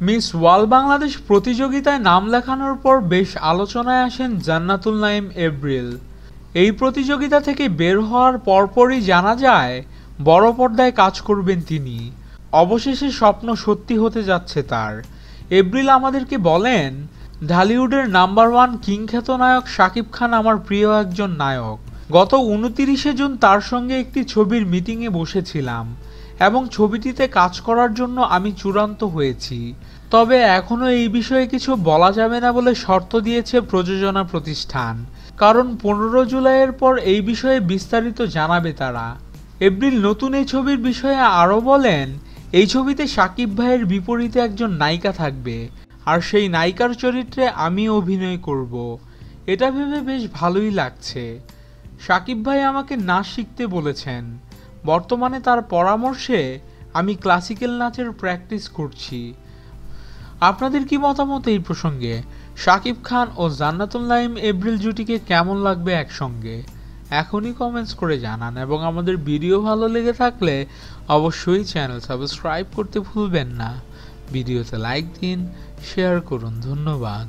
Miss ওয়াল বাংলাদেশ প্রতিযোগিতায় নাম লেখানোর পর বেশ আলোচনায় আসেন জান্নাতুল নাইম এব্রিল এই প্রতিযোগিতা থেকে বের হওয়ার পরপরই জানা যায়, বড় পর্দায় কাজ করবেন তিনি। অবশেষে স্বপ্ন সত্যি হতে যাচ্ছে তার। এব্রিল আমাদেরকে বলেন ঢালিউডের নাম্বার ওয়ান কিংখ্যাত নায়ক শাকিব খান আমার প্রিয় একজন নায়ক। গত উনতিরিশে জুন তার সঙ্গে একটি ছবির মিটিংয়ে বসেছিলাম এবং ছবিটিতে কাজ করার জন্য আমি চূড়ান্ত হয়েছি। তবে এখনও এই বিষয়ে কিছু বলা যাবে না বলে শর্ত দিয়েছে প্রযোজনা প্রতিষ্ঠান। কারণ পনেরো জুলাইয়ের পর এই বিষয়ে বিস্তারিত জানাবে তারা। এপ্রিল নতুন এই ছবির বিষয়ে আরও বলেন, এই ছবিতে সাকিব ভাইয়ের বিপরীতে একজন নায়িকা থাকবে। আর সেই নায়িকার চরিত্রে আমি অভিনয় করব। এটা ভেবে বেশ ভালোই লাগছে। সাকিব ভাই আমাকে নাচ শিখতে বলেছেন। বর্তমানে তার পরামর্শে আমি ক্লাসিক্যাল নাচের প্র্যাকটিস করছি। আপনাদের কি মতামত এই প্রসঙ্গে? শাকিব খান ও জান্নাতুল নাইম এপ্রিল জুটিকে কেমন লাগবে একসঙ্গে? এখনই কমেন্টস করে জানান এবং আমাদের ভিডিও ভালো লেগে থাকলে অবশ্যই চ্যানেল সাবস্ক্রাইব করতে ভুলবেন না। ভিডিওতে লাইক দিন শেয়ার করুন ধন্যবাদ।